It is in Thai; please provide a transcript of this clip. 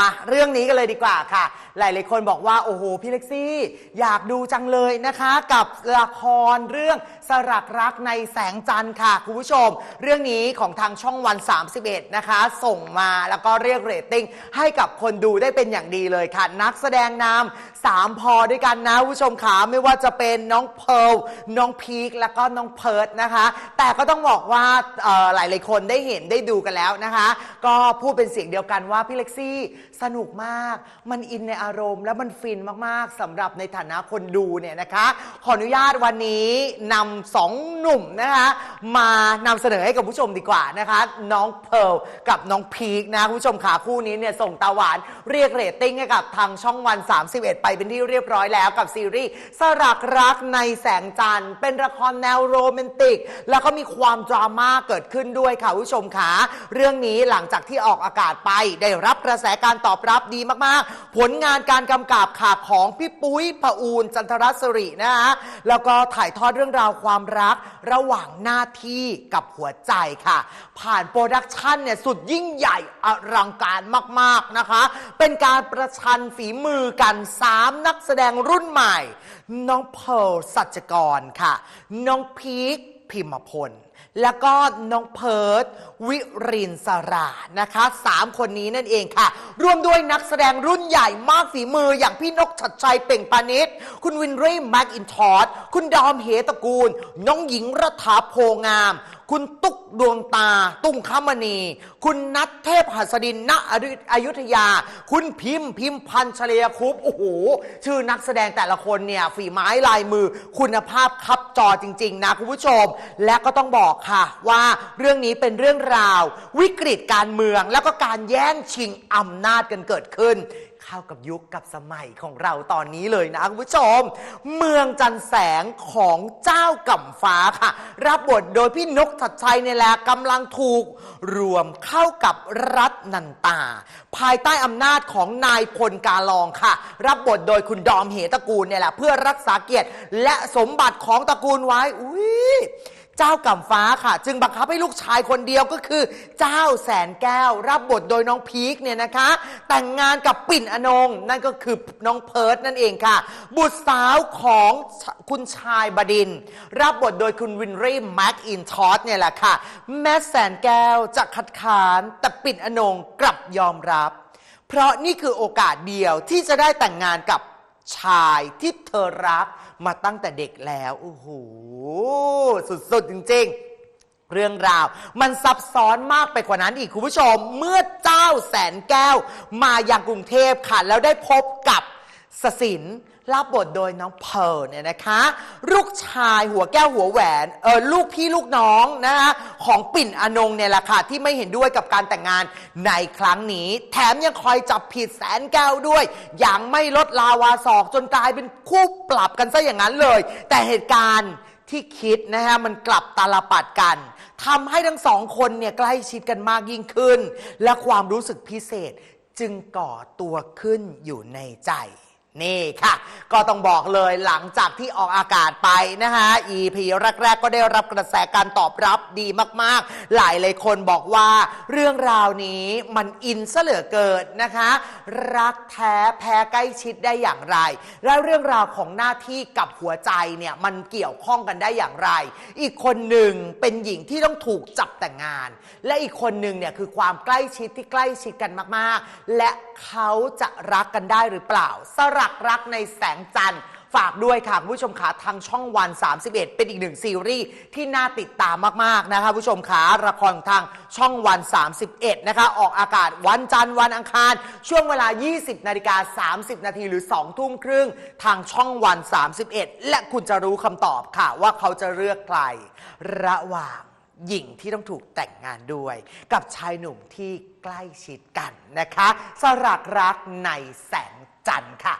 มาเรื่องนี้กันเลยดีกว่าค่ะ หลาย ๆ คนบอกว่า โอ้โห พี่เล็กซี่ อยากดูจังเลยนะคะ กับละครเรื่องสลักรักในแสงจันทร์ค่ะ คุณผู้ชม เรื่องนี้ของทางช่องวัน 31 นะคะ ส่งมาแล้วก็เรียกเรตติ้งให้กับคนดูได้เป็นอย่างดีเลยค่ะ นักแสดงนำสามพอด้วยกันนะคุณผู้ชมขาไม่ว่าจะเป็นน้องเพิร์ลน้องพีคแล้วก็น้องเพิร์ดนะคะ แต่ก็ต้องบอกว่าหลาย ๆ คนได้เห็นได้ดูกันแล้วนะคะ ก็พูดเป็นเสียงเดียวกันว่าพี่เล็กซี่ สนุกมาก มันอินในอารมณ์ และมันฟินมากๆสำหรับในฐานะคนดูเนี่ยนะคะ ขออนุญาตวันนี้นำสองหนุ่มนะคะ มานำเสนอให้กับผู้ชมดีกว่านะคะ น้องเพิร์ลกับน้องพีคนะคุณผู้ชมขาคู่นี้เนี่ยส่งตาหวานเรียกเรตติ้งให้กับทางช่องวัน 31 ไปเป็นที่เรียบร้อยแล้วกับซีรีส์สลักรักในแสงจันทร์เป็นละครแนวโรแมนติก แล้วก็มีความดราม่าเกิดขึ้นด้วยค่ะคุณผู้ชมขาเรื่องนี้หลังจากที่ออกอากาศไปได้รับกระแสการตอบรับดีมากๆ ผลงานการกำกับค่ะของพี่ปุ้ยพอูลจันทรศรีนะคะแล้วก็ถ่ายทอดเรื่องราวความรักระหว่างหน้าที่กับหัวใจค่ะ ผ่านโปรดักชันเนี่ยสุดยิ่งใหญ่อลังการมากๆนะคะ เป็นการประชันฝีมือกัน 3 นักแสดงรุ่นใหม่ น้องเพลสัจกรค่ะ น้องพีค พิมพล แล้วก็น้องเพิร์ดวิรินสรานะคะสามคนนี้นั่นเองค่ะ รวมด้วยนักแสดงรุ่นใหญ่มากฝีมืออย่างพี่นกชัดชัยเป่งปานิชคุณวินรี่แม็กอินทอร์คุณดอมเหตระกูล น้องหญิงรัฐาโพงามคุณตุ๊กดวงตา ตุ้งคมณี คุณนัทเทพหัสดินณอยุธยา คุณพิมพ์พิมพ์พันธ์เฉลียคุปโอ้โห ชื่อนักแสดงแต่ละคนเนี่ยฝีไม้ลายมือ คุณภาพคับจอจริง ๆ นะคุณผู้ชม และก็ต้องบอกค่ะว่าเรื่องนี้เป็นเรื่องราว วิกฤตการเมืองแล้วก็การแย่งชิงอำนาจกันเกิดขึ้นเข้ากับยุคกับสมัยของเราตอนนี้เลยนะคุณผู้ชม เมืองจันแสงของเจ้ากำฟ้าค่ะ รับบทโดยพี่นกชัดชัยเนี่ยแหละกำลังถูกรวมเข้ากับรัฐนันตา ภายใต้อำนาจของนายพลกาลองค่ะ รับบทโดยคุณดอมเหตระกูลเนี่ยแหละเพื่อรักษาเกียรติและสมบัติของตระกูลไว้อุ้ย เจ้ากำฟ้าค่ะ จึงบังคับให้ลูกชายคนเดียวก็คือ เจ้าแสนแก้ว รับบทโดยน้องพีคเนี่ยนะคะ แต่งงานกับปิ่นอนง นั่นก็คือน้องเพิร์ดนั่นเองค่ะ บุตรสาวของคุณชายบดินร์รับบทโดยคุณวินรี่แม็กอินทอสเนี่ยแหละค่ะ แม้แสนแก้วจะคัดค้านแต่ปิ่นอนงกลับยอมรับ เพราะนี่คือโอกาสเดียวที่จะได้แต่งงานกับชายที่เธอรักมาตั้งแต่เด็กแล้วโอ้โห สุดๆ จริง ๆ เรื่องราว มันซับซ้อนมากไปกว่านั้นอีกคุณผู้ชม เมื่อเจ้าแสนแก้ว มาอยังกรุงเทพค่ะ แล้วได้พบกับสสินรับบทโดยน้องเพลเนี่ยนะคะ ลูกชายหัวแก้วหัวแหวนเออลูกพี่ลูกน้องนะคะของปิ่นอนงเนี่ยแหละค่ะที่ไม่เห็นด้วยกับการแต่งงานในครั้งนี้ แถมยังคอยจับผิดแสนแก้วด้วย อย่างไม่ลดลาวาศอกจนกลายเป็นคู่ปรับกันซะอย่างนั้นเลย แต่เหตุการณ์ ที่คิดนะฮะมันกลับตาลปัดกันทำให้ทั้งสองคนเนี่ยใกล้ชิดกันมากยิ่งขึ้น และความรู้สึกพิเศษจึงก่อตัวขึ้นอยู่ในใจ นี่ค่ะ ก็ต้องบอกเลยหลังจากที่ออกอากาศไปนะคะ EP แรก ๆ ก็ได้รับกระแสการตอบรับดีมากๆ หลายเลยคนบอกว่าเรื่องราวนี้มันอินซะเหลือเกินนะคะ รักแท้แพ้ใกล้ชิดได้อย่างไร แล้วเรื่องราวของหน้าที่กับหัวใจเนี่ยมันเกี่ยวข้องกันได้อย่างไร อีกคนหนึ่งเป็นหญิงที่ต้องถูกจับแต่งงาน และอีกคนหนึ่งเนี่ยคือความใกล้ชิดที่ใกล้ชิดกันมากๆ และเขาจะรักกันได้หรือเปล่าสระลักรักในแสงจันทร์ ฝากด้วยค่ะคุณผู้ชมขาทางช่องวัน 31 เป็นอีกหนึ่งซีรีส์ที่น่าติดตามมาก ๆ นะคะผู้ชมขาละครทางช่องวัน 31 นะคะ ออกอากาศวันจันทร์วันอังคาร ช่วงเวลา 20 นาฬิกา 30 นาทีหรือ 2 ทุ่มครึ่ง ทางช่องวัน 31 และคุณจะรู้คำตอบค่ะว่าเขาจะเลือกใคร ระหว่างหญิงที่ต้องถูกแต่งงานด้วย กับชายหนุ่มที่ใกล้ชิดกันนะคะสลักรักในแสง จันทร์ค่ะ